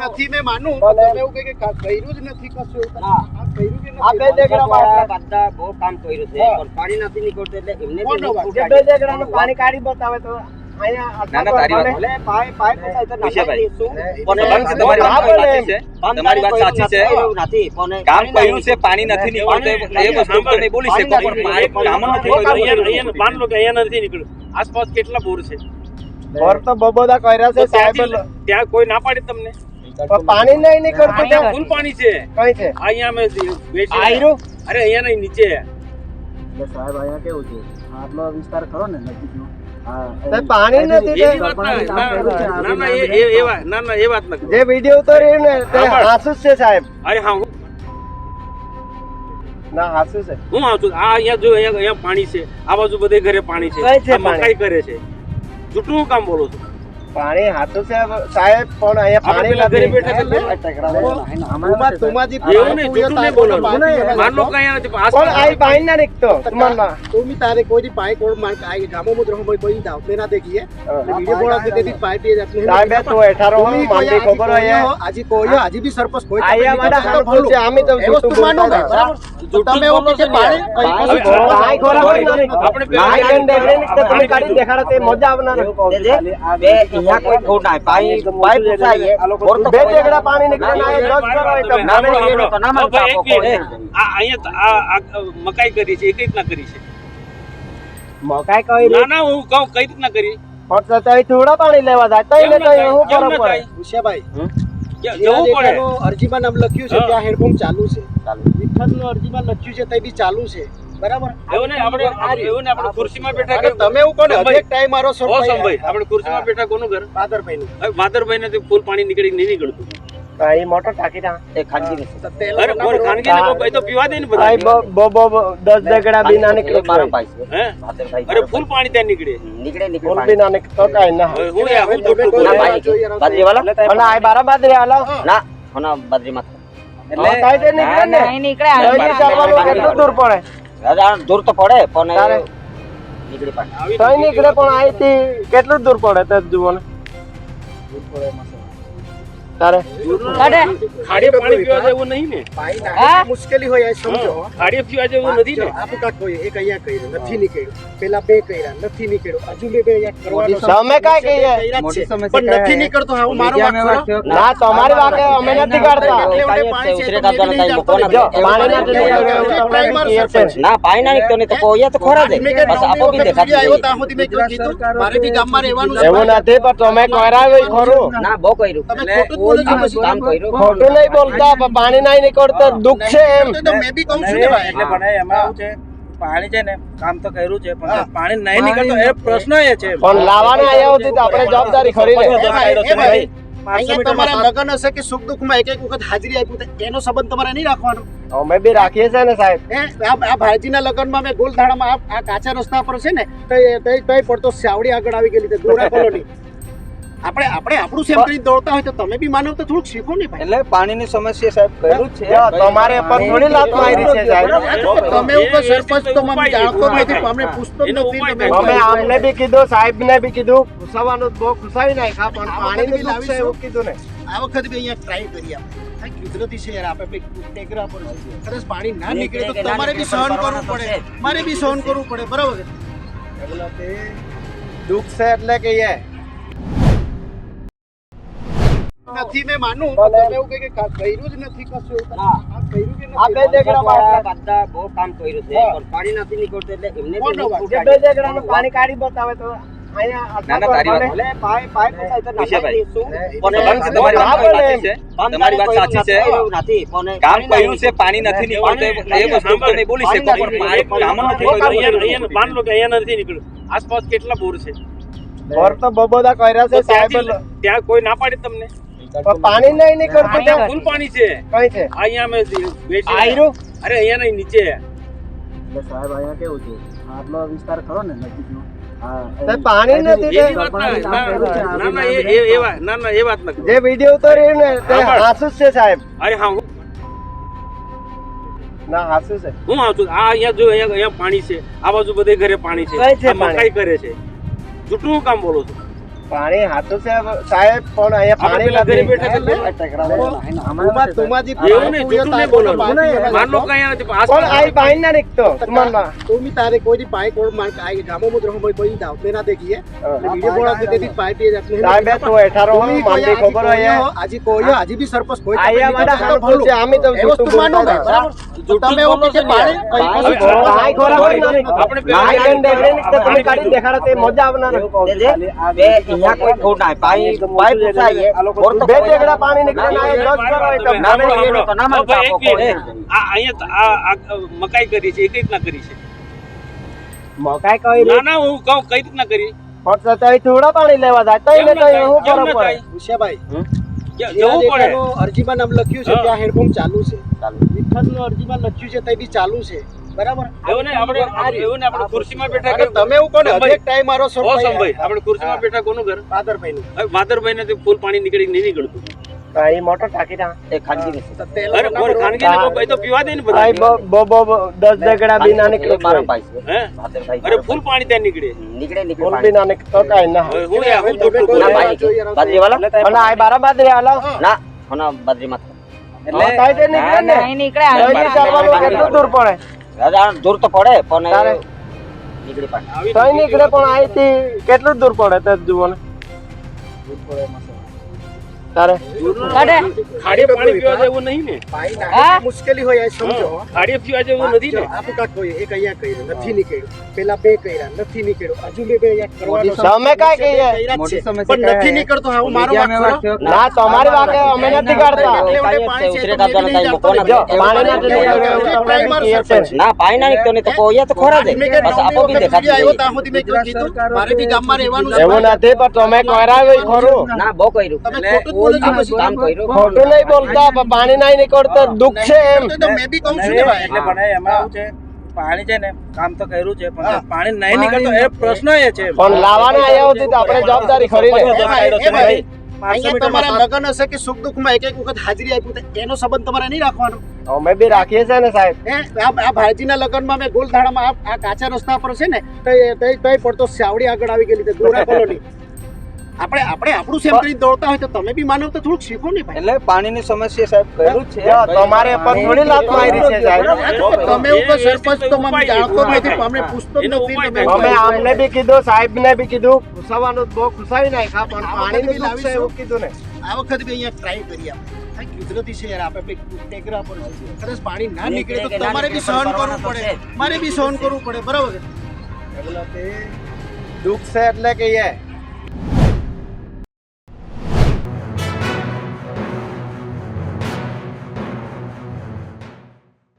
નથી મેં માનું. તમે એવું કહે કે કર્યું જ નથી કશું એવું. હા. આ કર્યું કે આ બે આટલા- બધા બહુ કામ કર્યું છે. પણ પાણી નથી નીકળતું એટલે એમને બી કોનો જે બે દેગડા નું પાણી કાઢી બતાવે તો પણ બંધ છે, તમારી વાત હા, સાચી છે. કામ તમારી વાત કર્યું સાચી છે. કર્યું નથી પણ કામ પાણી કર્યું છે પાણી નથી નીકળતું એ- એ વસ્તુ તમે બોલી શકો પણ પાણી કામ જ નથી કર્યું અહીંયા અહીંયા માન લો કે અહીંયા નથી નીકળ્યું. આસપાસ કેટલા બોર છે? બોર તો બહુ બધા કર્યા છે સાહેબ. ત્યાં કોઈ ના પાડે તમને? પણ પાણી નહીં નીકળતું ત્યાં. ફૂલ પાણી છે. કઈ છે? અહીંયા મે બેસી આયરું? અરે અહીંયા નહીં નીચે. સાહેબ અહીંયા કેવું છે? આટલો વિસ્તાર ખરો ને નજીકનો પાણી નથી ના. ના, એ- વાત નથી. જે વીડિયો ને હાસુ છે સાહેબ. અરે હા હું ના હાસુ છે. હું આવું છું આ અહીંયા જો અહીંયા અહીંયા પાણી છે. આ બાજુ બધે ઘરે પાણી છે. કઈ મકાઈ કરે છે. જૂઠું કામ બોલો છો? પાણી હાથું સાહેબ પણ અહીંયા પાણી નથી. ખબર હોય કોઈ આજી બી સરપંચ તમે એવું કે પાણી કઈ. આપણે દેખડે તે મજા આવનાર. બે અહીંયા કોઈ ખોટ તો બે પાણી નીકળે ના એ ના, ના, તો ના ભાઈ, એક. આ અહીંયા આ મકાઈ કરી છે એ કઈ રીતના કરી છે. મકાઈ કરી ના ના હું કહું કઈ રીતના કરી? પણ તો થોડા પાણી લેવા જાય. તઈ ને તઈ હું ફરક પડે? થાય? જવું પડે. અરજીમાં નામ લખ્યું છે. ત્યાં હેડપંપ ચાલુ છે. વિઠ્ઠલનું અરજીમાં લખ્યું છે તે બી ચાલુ છે. બરાબર? એવું નહીં આપણે એવું આપણે ખુરશીમાં બેઠા કે તમે એવું કોને એક ટાઈમ મારો ઓ સોળ આપણે ખુરશીમાં બેઠા કોનું ઘર? પાદરભાઈ નું માધરભાઈ ને ફૂલ પાણી નીકળી નહીં નીકળતું. અહીં મોટો ટાંકી ના. એ ખાનગી અરે બોર ખાનગી ને કોઈ તો પીવા દે ને બધા. અહીં બ- બ- બ- બ- દસ દેગડા બી ના નીકળે. એ મારો હે? અરે ફૂલ પાણી ત્યાં નીકળે. નીકળે નીકળે ફૂલ બી ના નીકળે. તો કાંઈ ના. હું યાર હું તમે ના ભાઈ જોઈએ રસ્તે. અને આ બારા બાદરી હાલો. ના હોના બાદરીમાં એટલે તાઈ તે નીકળે ને. નહીં નીકળે તઈથી કેટલું દૂર પડે. દૂર તો પડે પણ? નીકળી પાણી આવી નીકળે પણ અહીંથી કેટલું દૂર પડે તે જુઓ ને તારે? કાઢે. ખાડી પાણી પીવા જેવું નહીં ને. પાણી હા? મુશ્કેલી હોય સમજો. ખાડી પીવા જેવું નથી ને. આપું હોય, એક અહીંયા કર્યું, નથી નીકળ્યું. પેલા બે કર્યા, નથી નીકળ્યું. હજુ બે બે અહીંયા કરવાનો તમે કાંઈ કહી પણ નથી નીકળતો હું મારો વાક. ના તમારી વાકે અમે નથી કાઢતા. કાંઈ ઉતરે કા કાઢવાનો મેં બી કાંઈ નહીં મૂકવાનો જો પાણી ના નીકળે ટાઈમ. ના પાણી ના નીકળતો નહીં તો કોઈ તો ખોરા દે બસ આપો બી દેખાતું આવ્યો તા સુધી મેં કીધું, કીધું, મારે બી ગામમાં રહેવાનું. એવું નથી પણ તમે કરાવ્યું ખરું. ના બો કર્યું. તમે ખોટું જ બોલો છો પછી. કામ કર્યું. ખોટું નહીં બોલતા પણ નહીં નીકળતું દુઃખ છે એમ. તો મેં બી કહું છું ને ભાઈ. એટલે પણ એમાં આવું છે પાણી છે ને કામ તો કર્યું છે પણ પાણી નહીં નીકળતો એ પ્રશ્ન એ છે. પણ લાવવાના આવ્યા હતી તો આપણે જવાબદારી ખરી અહીંયા તમારા લગ્ન હશે કે સુખ દુઃખમાં એક એક વખત હાજરી આપી એનો સંબંધ તમારે નહીં રાખવાનો. અમે બી રાખીએ છીએ ને સાહેબ. આ આ ભાઈજીના લગ્નમાં મેં ગોલધાડામાં આ આ કાચા રસ્તા પર છે ને તઈ તઈ તઈ પડતો સાવડી આગળ આવી ગયેલી છે દોરા કોલોની. આપણે આપણે આપણું સેમ કરી દોડતા હોય તો તમે બી માનવ તો થોડુંક શીખો ને ભાઈ. એટલે પાણીની સમસ્યા સાહેબ કર્યું છે. તમારે પર થોડી લાત મારી છે સાહેબ. તમે ઉપર સરપંચ તો મને જાણતો નથી અમને પૂછતો જ નથી તમે અમે આમને બી કીધું સાહેબને બી કીધું. ખુશાવાનું બહુ ખુશાવી નાખ્યા પણ પાણી બી લાવી એવું કીધું ને. આ વખત બી અહીંયા ટ્રાય કરી આપણે. કુદરતી છે યાર આપણે ટેકરા પર કદાચ પાણી ના નીકળે તો તમારે બી સહન કરવું પડે. મારે બી સહન કરવું પડે બરાબર દુઃખ છે એટલે કહીએ. નથી મેં માનું. તમે એવું કહે કે કર્યું જ નથી કશું બહુ કામ કર્યું છે પાણી નથી નીકળતું એટલે એમને પાણી કાઢી બતાવે તો અહીંયા પણ નથી નીકળતું. એ- વસ્તુ તમે બોલી શકો નીકળ્યું. આસપાસ કેટલા બોર છે? બોર તો બબોદા બધા કર્યા છે સાહેબ. ત્યાં કોઈ ના પાડે તમને? પણ પાણી નહીં નીકળતું ત્યાં ફૂલ પાણી છે? કઈ છે? અહીંયા બેસી આયરું? અરે અહીંયા નહીં નીચે. એટલે સાહેબ અહીંયા કેવું છે? આટલો વિસ્તાર ખરો ને નજીકનો? પાણી નથી ના ના, ના ના એ એ એ વાત ના ના એ વાત નથી. જે વીડિયો ઉતાર્યો ને તે હાસુ છે સાહેબ. અરે હા હું ના હાસુ છે. હું આવું આ અહીંયા જો અહીંયા અહીંયા પાણી છે. આ બાજુ બધે ઘરે પાણી છે. કઈ મકાઈ કરે છે. જૂઠું કામ બોલો છો? પાણી હાથું સાહેબ સાહેબ પણ અહીંયા પાણી લાગે બેઠા છે ટકરાવા તુમાજી એવું નહીં જૂઠું નહીં બોલવાનું માન લો કઈ આવે પણ આઈ પાણી ના દેખતો તુમાનમાં તુમી તારે કોઈ દી પાઈ કોડ માર આઈ ગામો મુદ્ર હોય કોઈ દાવ મેના દેખીએ વિડિયો બોલા દે તેથી પાઈ દે જાત નહીં સાહેબ તો 18 હો માનતી ખબર હોય આજી કોઈ આજી બી સરપંચ કોઈ આયા મારા હાલ ફોલ છે આમી તો જૂઠું માનો બરાબર તમે એવું કે પાણી પાઈ ખોરા આપણે પાઈ દેખાડો તે મજા આવનાર બે અહીંયા કોઈ ખોટ નહીં પાણી પાઇપ બોર તો બે ટેકડા પાણી નીકળે ને એ દસ કરો તો ના, ના, નીકળે. તો ના માનતા આપો આ અહીંયા આ આ મકાઈ કરી છે એ કઈ રીતના કરી છે. મકાઈ કહી ના ના હું કહું કઈ રીતના કરી? પણ તો થોડા પાણી લેવા જાય. તઈ ને તઈ હું? ઉષાભાઈ જવું પડે. અરજીમાં નામ લખ્યું છે. ત્યાં હેડપંપ ચાલુ છે. ચાલુ. વિઠ્ઠલનું અરજીમાં લખ્યું છે તે બી ચાલુ છે. બરાબર? એવું નહીં આપણે એવું નહીં આપણે ખુરશીમાં બેઠા કે તમે એવું કોને સંભાઈ. ટાઈમ મારો છો ઓ આપણે ખુરશીમાં બેઠા કોનું ઘર? પાદરભાઈ નું હવે ને ફૂલ પાણી નીકળી નહીં નીકળતું. અહીં મોટો ટાંકી ના એ ખાનગી અરે બોલ ખાનગી ને કોઈ તો પીવા દે ને બધા. બ- બ- બ- બ- દસ દેગડા બી ના નીકળે. મારા ભાઈ હે? અરે ફૂલ પાણી ત્યાં નીકળે. નીકળે નીકળે ફૂલ બી પાણી. ના નીકળતો ના. હું યાર હું જોટલું ના. ભાઈ બાજરીવાલા? અને આ બારા બાજરી હાલો. ના હોના બાજરીમાં એટલે નીકળે ને. તઈ દૂર પડે? દૂર તો પડે પણ નીકળી પણ નીકળે પણ અહીંથી કેટલું દૂર પડે તે જુઓ ને તારે? ખાડીએ પાણી પીવા જેવું નહીં ને. ભાઈ ના મુશ્કેલી હોય એ સમજો. ખાડે પીવા જેવું નથી ને. આપું કાંક કોઈ એક અહીંયા કર્યું નથી નીકળ્યું. પેલા બે કર્યા નથી નીકળ્યું. હજુ બે બે અહીંયા કરવાનો. તમે કાંઈ જ પણ નથી નીકળતો હા, હું મારો વાક ખરો. ના તમારી વાક અમે નથી કાઢતા. એટલે પાણી છે, પાણી. ના પાણી ના નીકળતો ને તો કોઈ તો ખોરા દે. બસ આપો બી દેખાતી આવ્યો તા સુધી મેં કીધું મારે બી ગામમાં રહેવાનું છે. એવું નથી પણ તમે કરાવ્યું ખોરું. ના. બહુ કર્યું. તમે ખોટું જ બોલો છો પછી. કામ કર્યું? ખોટું નહીં બોલતા પણ નહીં નીકળતો દુઃખ છે એમ. તો મેં બી કહું છું ને ભાઈ. એટલે પણ એમાં શું છે પાણી છે ને કામ તો કર્યું છે પણ પાણી નહીં નીકળતો એ પ્રશ્ન એ છે. પણ લાવવાના આવ્યા હતી તો આપણે જવાબદારી ખરી ને અહીંયા તમારા લગ્ન હશે કે સુખ દુઃખમાં એક એક વખત હાજરી આપ્યું તો એનો સંબંધ તમારે નહીં રાખવાનો. અમે બી રાખીએ છીએ ને સાહેબ. હે આ ભાઈજીના લગ્નમાં મેં ગોલધાડામાં આ આ કાચા રસ્તા પર છે ને તો તઈ તઈ પડતો સાવડી આગળ આવી ગયેલી ગોરા કોલોની. આપણે આપણે આપણું સેમ કરી દોડતા હોય તો તમે બી માનવ તો થોડુંક શીખો ને ભાઈ. એટલે પાણીની સમસ્યા સાહેબ કહેલું છે. તમારે પર થોડી લાત મારી છે સાહેબ. તમે ઉપર સરપંચ તો મને જાણતો નથી અમને પૂછતો નથી તમે અમે આમને બી કીધું સાહેબ ને બી કીધું. ખુસાવાનું બહુ ખુસાવી નાખ્યા પણ પાણી બી લાવી એવું કીધું ને. આ વખત બી અહીંયા ટ્રાય કરી આપણે. કુદરતી છે યાર આપણે ટેકરા પર છે. કદાચ પાણી ના નીકળે તો તમારે બી સહન કરવું પડે. મારે બી સહન કરવું પડે બરાબર દુઃખ છે એટલે કહીએ.